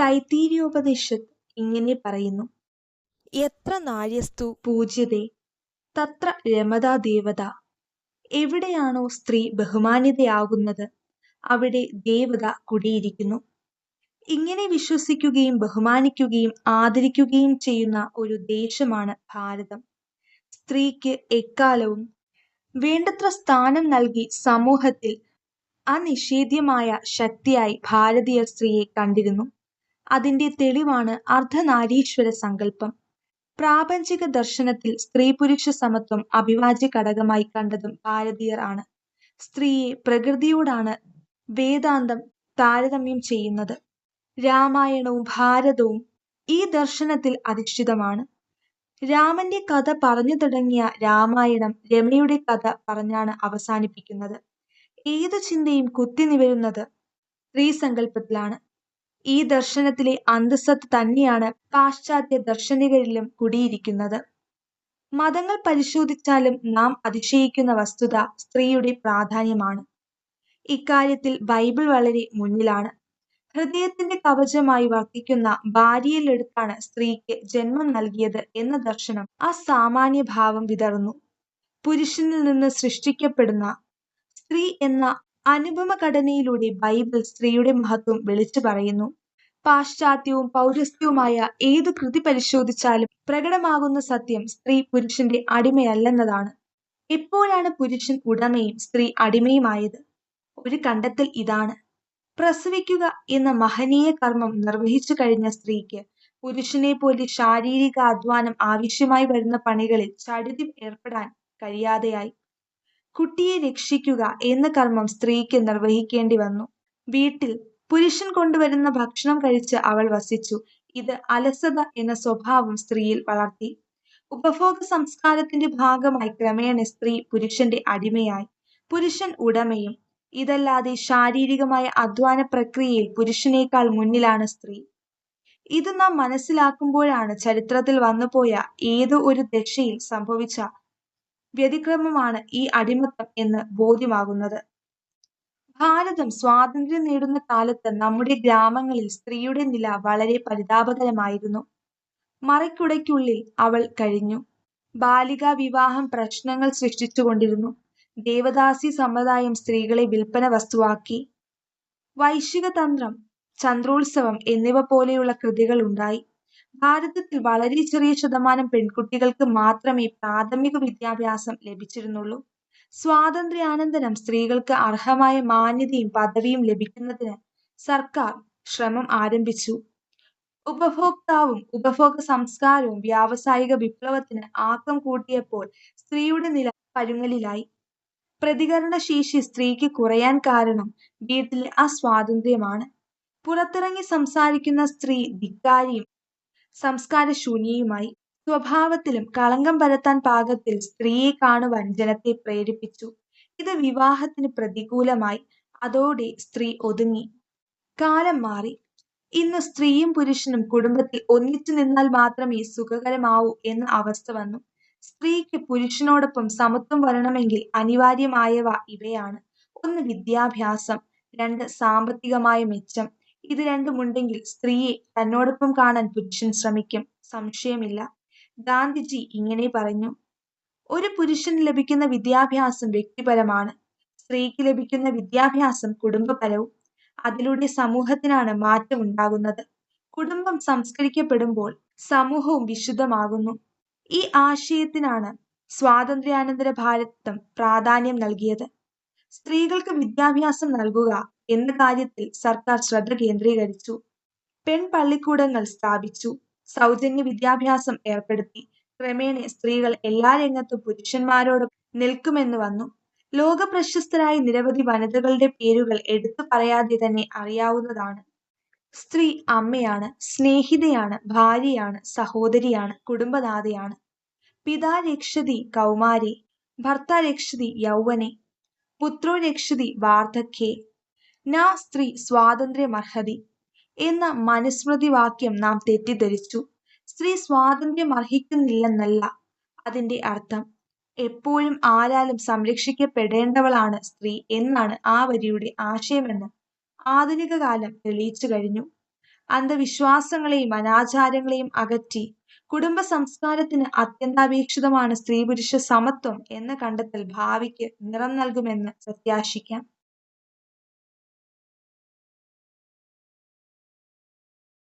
തൈത്തീരിയോപനിഷത്ത് ഇങ്ങനെ പറയുന്നു. എത്ര നാര്യസ്തു പൂജ്യതേ തത്ര രമതാ ദേവത. എവിടെയാണോ സ്ത്രീ ബഹുമാനിതയാകുന്നത് അവിടെ ദേവത കുടിയിരിക്കുന്നു. ഇങ്ങനെ വിശ്വസിക്കുകയും ബഹുമാനിക്കുകയും ആദരിക്കുകയും ചെയ്യുന്ന ഒരു ദേശമാണ് ഭാരതം. സ്ത്രീക്ക് എക്കാലവും വേണ്ടത്ര സ്ഥാനം നൽകി സമൂഹത്തിൽ അനിഷേധ്യമായ ശക്തിയായി ഭാരതീയ സ്ത്രീയെ കണ്ടിരുന്നു. അതിന്റെ തെളിവാണ് അർദ്ധനാരീശ്വര സങ്കല്പം. പ്രാപഞ്ചിക ദർശനത്തിൽ സ്ത്രീ പുരുഷ സമത്വം അവിഭാജ്യ ഘടകമായി കണ്ടതും ഭാരതീയർ ആണ്. സ്ത്രീയെ പ്രകൃതിയോടാണ് വേദാന്തം താരതമ്യം ചെയ്യുന്നത്. രാമായണവും ഭാരതവും ഈ ദർശനത്തിൽ അധിഷ്ഠിതമാണ്. രാമന്റെ കഥ പറഞ്ഞു തുടങ്ങിയ രാമായണം രമണിയുടെ കഥ പറഞ്ഞാണ് അവസാനിപ്പിക്കുന്നത്. ഏതു ചിന്തയും കുത്തിനിവരുന്നത് സ്ത്രീസങ്കല്പത്തിലാണ് ഈ ദർശനത്തിലെ അന്തസത്ത് തന്നെയാണ് പാശ്ചാത്യ ദർശനികരിലും കുടിയിരിക്കുന്നത്. മതങ്ങൾ പരിശോധിച്ചാലും നാം അതിശയിക്കുന്ന വസ്തുത സ്ത്രീയുടെ പ്രാധാന്യമാണ്. ഇക്കാര്യത്തിൽ ബൈബിൾ വളരെ മുന്നിലാണ്. ഹൃദയത്തിന്റെ കവചമായി വർത്തിക്കുന്ന ഭാര്യയിലെടുത്താണ് സ്ത്രീക്ക് ജന്മം നൽകിയത് എന്ന ദർശനം അസാമാന്യ ഭാവം വിതറുന്നു. പുരുഷനിൽ നിന്ന് സൃഷ്ടിക്കപ്പെടുന്ന സ്ത്രീ എന്ന അനുപമ ഘടനയിലൂടെ ബൈബിൾ സ്ത്രീയുടെ മഹത്വം വിളിച്ചു പറയുന്നു. പാശ്ചാത്യവും പൗരസ്ത്യവുമായ ഏതു കൃതി പരിശോധിച്ചാലും പ്രകടമാകുന്ന സത്യം സ്ത്രീ പുരുഷന്റെ അടിമയല്ലെന്നതാണ്. എപ്പോഴാണ് പുരുഷൻ ഉടമയും സ്ത്രീ അടിമയുമായത്? ഒരു കണ്ടെത്തൽ ഇതാണ്. പ്രസവിക്കുക എന്ന മഹനീയ കർമ്മം നിർവഹിച്ചു കഴിഞ്ഞ സ്ത്രീക്ക് പുരുഷനെ പോലെ ശാരീരിക അധ്വാനം ആവശ്യമായി വരുന്ന പണികളിൽ ചടുതി ഏർപ്പെടാൻ കഴിയാതെയായി. കുട്ടിയെ രക്ഷിക്കുക എന്ന കർമ്മം സ്ത്രീക്ക് നിർവഹിക്കേണ്ടി വന്നു. വീട്ടിൽ പുരുഷൻ കൊണ്ടുവരുന്ന ഭക്ഷണം കഴിച്ച് അവൾ വസിച്ചു. ഇത് അലസത എന്ന സ്വഭാവം സ്ത്രീയിൽ വളർത്തി. ഉപഭോഗ സംസ്കാരത്തിന്റെ ഭാഗമായി ക്രമേണ സ്ത്രീ പുരുഷന്റെ അടിമയായി. പുരുഷൻ ഉടമയും ഇതല്ലാതെ ശാരീരികമായ അധ്വാന പ്രക്രിയയിൽ പുരുഷനേക്കാൾ മുന്നിലാണ് സ്ത്രീ. ഇത് നാം മനസ്സിലാക്കുമ്പോഴാണ് ചരിത്രത്തിൽ വന്നുപോയ ഏതോ ഒരു ദശയിൽ സംഭവിച്ച വ്യതിക്രമമാണ് ഈ അടിമത്തം എന്ന് ബോധ്യമാകുന്നത്. ഭാരതം സ്വാതന്ത്ര്യം നേടുന്ന കാലത്ത് നമ്മുടെ ഗ്രാമങ്ങളിൽ സ്ത്രീയുടെ നില വളരെ പരിതാപകരമായിരുന്നു. മറയ്ക്കുടയ്ക്കുള്ളിൽ അവൾ കഴിഞ്ഞു. ബാലികാ വിവാഹം പ്രശ്നങ്ങൾ സൃഷ്ടിച്ചുകൊണ്ടിരുന്നു ദേവദാസി സമ്പ്രദായം സ്ത്രീകളെ വിൽപ്പന വസ്തുവാക്കി. വൈശിക തന്ത്രം ചന്ദ്രോത്സവം എന്നിവ പോലെയുള്ള കൃതികൾ ഉണ്ടായി. ഭാരതത്തിൽ വളരെ ചെറിയ ശതമാനം പെൺകുട്ടികൾക്ക് മാത്രമേ പ്രാഥമിക വിദ്യാഭ്യാസം ലഭിച്ചിരുന്നുള്ളൂ. സ്വാതന്ത്ര്യാനന്തരം സ്ത്രീകൾക്ക് അർഹമായ മാന്യതയും പദവിയും ലഭിക്കുന്നതിന് സർക്കാർ ശ്രമം ആരംഭിച്ചു. ഉപഭോക്താവും ഉപഭോഗ സംസ്കാരവും വ്യാവസായിക വിപ്ലവത്തിന് ആക്കം കൂട്ടിയപ്പോൾ സ്ത്രീയുടെ നില പരുങ്ങലിലായി. പ്രതികരണശേഷി സ്ത്രീക്ക് കുറയാൻ കാരണം വീട്ടിലെ അസ്വാതന്ത്ര്യമാണ്. പുറത്തിറങ്ങി സംസാരിക്കുന്ന സ്ത്രീ ധിക്കാരിയും സംസ്കാരശൂന്യയുമായി സ്വഭാവത്തിലും കളങ്കം പരത്താൻ പാകത്തിൽ സ്ത്രീയെ കാണുവാൻ ജനത്തെ പ്രേരിപ്പിച്ചു. ഇത് വിവാഹത്തിന് പ്രതികൂലമായി. അതോടെ സ്ത്രീ ഒതുങ്ങി. കാലം മാറി. ഇന്ന് സ്ത്രീയും പുരുഷനും കുടുംബത്തിൽ ഒന്നിച്ചു നിന്നാൽ മാത്രമേ സുഖകരമാവൂ എന്ന അവസ്ഥ വന്നു. സ്ത്രീക്ക് പുരുഷനോടൊപ്പം സമത്വം വരണമെങ്കിൽ അനിവാര്യമായവ ഇവയാണ്. ഒന്ന് വിദ്യാഭ്യാസം രണ്ട് സാമ്പത്തികമായ മെച്ചം ഇത് രണ്ടുമുണ്ടെങ്കിൽ സ്ത്രീയെ തന്നോടൊപ്പം കാണാൻ പുരുഷൻ ശ്രമിക്കും. സംശയമില്ല. ഗാന്ധിജി ഇങ്ങനെ പറഞ്ഞു. ഒരു പുരുഷന് ലഭിക്കുന്ന വിദ്യാഭ്യാസം വ്യക്തിപരമാണ്. സ്ത്രീക്ക് ലഭിക്കുന്ന വിദ്യാഭ്യാസം കുടുംബപരവും. അതിലൂടെ സമൂഹത്തിനാണ് മാറ്റം ഉണ്ടാകുന്നത്. കുടുംബം സംസ്കരിക്കപ്പെടുമ്പോൾ സമൂഹവും വിശുദ്ധമാകുന്നു. ഈ ആശയത്തിനാണ് സ്വാതന്ത്ര്യാനന്തര ഭാരതം പ്രാധാന്യം നൽകിയത്. സ്ത്രീകൾക്ക് വിദ്യാഭ്യാസം നൽകുക എന്ന കാര്യത്തിൽ സർക്കാർ ശ്രദ്ധ കേന്ദ്രീകരിച്ചു. പെൺപള്ളിക്കൂടങ്ങൾ സ്ഥാപിച്ചു. സൗജന്യ വിദ്യാഭ്യാസം ഏർപ്പെടുത്തി. ക്രമേണ സ്ത്രീകൾ എല്ലാ രംഗത്തും പുരുഷന്മാരോടൊപ്പം നിൽക്കുമെന്ന് വന്നു. ലോക പ്രശസ്തരായ നിരവധി വനിതകളുടെ പേരുകൾ എടുത്തു പറയാതെ തന്നെ അറിയാവുന്നതാണ്. സ്ത്രീ അമ്മയാണ് സ്നേഹിതയാണ് ഭാര്യയാണ് സഹോദരിയാണ് കുടുംബനാഥയാണ്. പിതാ രക്ഷതി കൗമാരെ ഭർത്താ രക്ഷതി യൗവനെ പുത്രോ രക്ഷതി വാർദ്ധക്യേ നാ സ്ത്രീ സ്വാതന്ത്ര്യമർഹതി എന്ന മനുസ്മൃതി വാക്യം നാം തെറ്റിദ്ധരിച്ചു. സ്ത്രീ സ്വാതന്ത്ര്യം അർഹിക്കുന്നില്ലെന്നല്ല അതിന്റെ അർത്ഥം. എപ്പോഴും ആരാലും സംരക്ഷിക്കപ്പെടേണ്ടവളാണ് സ്ത്രീ എന്നാണ് ആ വരിയുടെ ആശയമെന്ന് ആധുനിക കാലം തെളിയിച്ചു കഴിഞ്ഞു. അന്ധവിശ്വാസങ്ങളെയും അനാചാരങ്ങളെയും അകറ്റി കുടുംബ സംസ്കാരത്തിന് അത്യന്താപേക്ഷിതമാണ് സ്ത്രീ പുരുഷ സമത്വം എന്ന കണ്ടെത്തൽ ഭാവിക്ക് നിറം നൽകുമെന്ന് പ്രത്യാശിക്കാം.